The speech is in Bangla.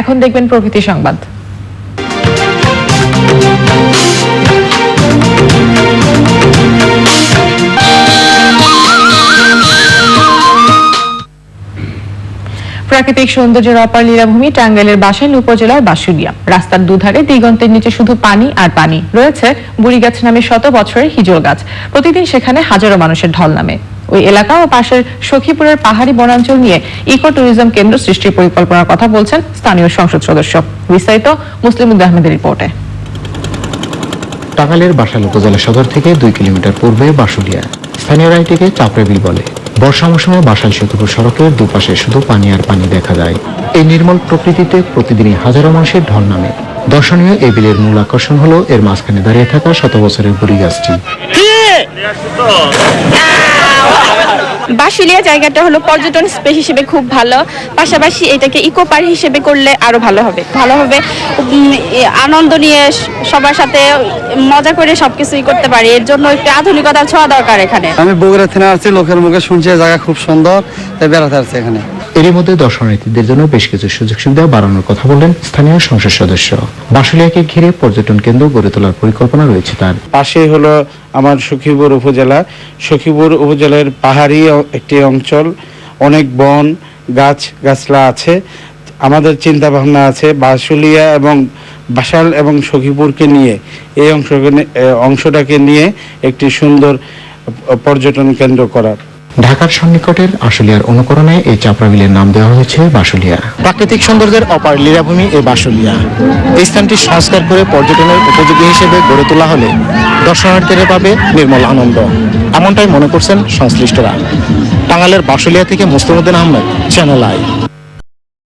এখন দেখবেন প্রকৃতি সংবাদ। প্রাকৃতিক সৌন্দর্যের অপার লীলাভূমি টাঙ্গাইলের বাসাইল উপজেলার বাসুলিয়া রাস্তার দুধারে দিগন্তের নিচে শুধু পানি আর পানি। রয়েছে বুড়িগাছ নামে শত বছরের হিজল গাছ। প্রতিদিন সেখানে হাজারো মানুষের ঢল নামে। ওই এলাকা ও পাশের সখীপুরের পাহাড়ি বনাঞ্চল নিয়ে ইকো ট্যুরিজম কেন্দ্র সৃষ্টির পরিকল্পনার কথা বলছেন স্থানীয় সংসদ সদস্য। বিস্তারিত মুসলিম আহমেদের রিপোর্টে। টাঙ্গাইলের বাসাইল উপজেলা সদর থেকে দুই কিলোমিটার পূর্বে বাসুলিয়া স্থানীয়রা এটিকে চাপড়ে বলে। বর্ষা মৌসুমে বাসাল সেতুপুর সড়কের দুপাশে শুধু পানি আর পানি দেখা যায়। এই নির্মল প্রকৃতিতে প্রতিদিনই হাজারো মানুষের ঢল নামে। দর্শনীয় এই বিলের মূল আকর্ষণ হলো এর মাঝখানে দাঁড়িয়ে থাকা শত বছরের বুড়ি গাছটি বাসুলিয়া জায়গাটা হলো পর্যটন স্পেস হিসেবে খুব ভালো। পাশাপাশি এটাকে ইকো পার্ক হিসেবে করলে আরও ভালো হবে। ভালো হবে আনন্দ নিয়ে সবার সাথে মজা করে সবকিছুই করতে পারি। এর জন্য একটু আধুনিকতার ছোঁয়া দরকার এখানে। আমি বগুড়া থানা আছি লোকের মুখে শুনছি, জায়গা খুব সুন্দর, তাই বেড়াতে আসছি এখানে। এরই মধ্যে দর্শনার্থীদের জন্য বেশ কিছু সুযোগ সুবিধা বাড়ানোর কথা বললেন স্থানীয় সংসদ সদস্য। বাসুলিয়াকে ঘিরে পর্যটন কেন্দ্র গড়ে তোলার পরিকল্পনা রয়েছে তার। পাশেই হলো আমার সখীপুর উপজেলা। সখীপুর উপজেলার পাহাড়ি একটি অঞ্চল। অনেক বন, গাছ, গাছলা আছে। আমাদের চিন্তা ভাবনা আছে বাসুলিয়া এবং বাসাল এবং সখীপুরকে নিয়ে, এই অংশকে অংশটাকে নিয়ে একটি সুন্দর পর্যটন কেন্দ্র করার। ঢাকার সন্নিকটের আশুলিয়ার অনুকরণে এই চাপড়া বিলের নাম দেওয়া হয়েছে বাসুলিয়া প্রাকৃতিক সৌন্দর্যের অপার লীলাভূমি এই বাসুলিয়া এই স্থানটি সংস্কার করে পর্যটনের উপযোগী হিসেবে গড়ে তোলা হলে দর্শনার্থীরা পাবে নির্মল আনন্দ। এমনটাই মনে করছেন সংশ্লিষ্টরা। টাঙ্গালের বাসুলিয়া থেকে মুস্তমুদ্দিন আহমেদ চ্যানেল আই